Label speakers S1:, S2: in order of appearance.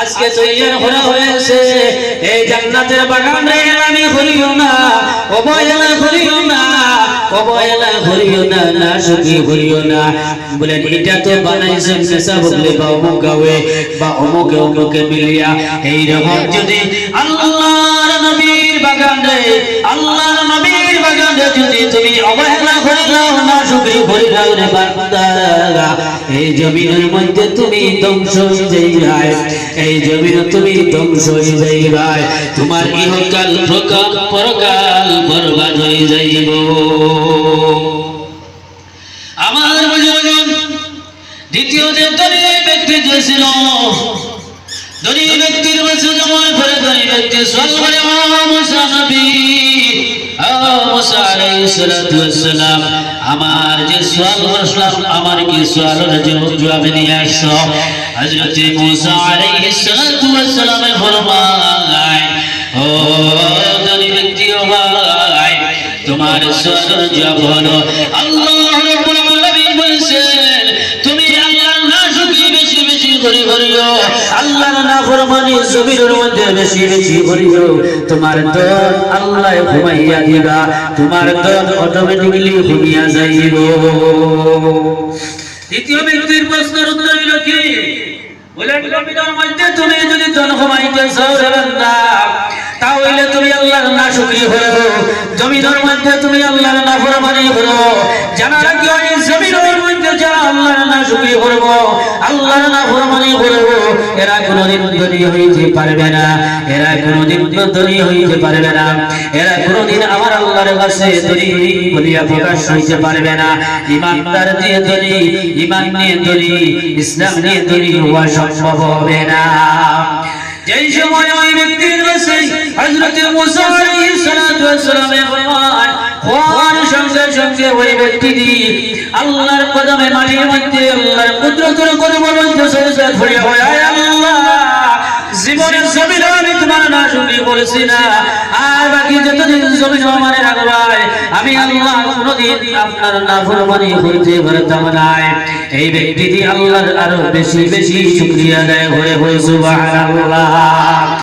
S1: আজকে তৈরি হয়ে হয়েছে এই জান্নাতের বাগানে আমি ঘুরিও না অবহেলা ঘুরিও না অবহেলা ঘুরিও না না সুখী ঘুরিও না। বলেন, এটা তো বানাইছেন নেশা বললে বা অমুক গাওয়ে বা অমুকে অমুকে মিলিয়া। এই রকম যদি আল্লাহর যদি তুমি অবহেলা করে তোমার ইহকাল প্রকাল পরকাল বরবাদ হয়ে যাইব। আমার দ্বিতীয় যে ধনী ব্যক্তি যে ছিল, ধনী ব্যক্তির কাছে জমা করে ধনী ব্যক্তি সল করে নবী সালাম আমার যে ব্যক্তি ও ভাই তোমার সোয়ালের জবাব হলো করে করিও আল্লাহর মধ্যে বেশি বেশি করিও তোমার দল আল্লাহ ঘুমাইয়া দিবা। তোমার দল অটোমেটিক্যালি ঘুমিয়া যাইব। দ্বিতীয় ব্যক্তির প্রশ্নের উত্তর হইল কি? তুমি যদি বান্দা তাহলে তুমি জমিনের মধ্যে তুমি হলো জানা রাখি জমিনের মধ্যে যারা আল্লাহর নাশুকরি করব আল্লাহর নাফরমানি করব। এরা কোনোদিন ধনী হইতে পারবে না। এরা কোনোদিন ধনী হইতে পারবে না। এরা কোনোদিন আমার আল্লাহর কাছে ধনী বলিয়া প্রকাশ হইতে পারবে না। ইমানদার দিয়ে ধনী, ইমান নিয়ে ধনী, ইসলাম নিয়ে ধনী হওয়া সম্ভব হবে না। যেই সময় ওই ব্যক্তির কাছে হযরত মুসা আলাইহিস সালাতু ওয়াস সালামের হওয়ার সঙ্গে ওই ব্যক্তিটি আল্লাহর কদমে মাটির মধ্যে আল্লাহর কুদরতের কদমের মধ্যে সজদা করে হয় আল্লাহ আমি এই ব্যক্তিটি আল্লাহর আরও বেশি বেশি শুকরিয়া দেয় ঘরে হয়ে সুবহানাল্লাহ।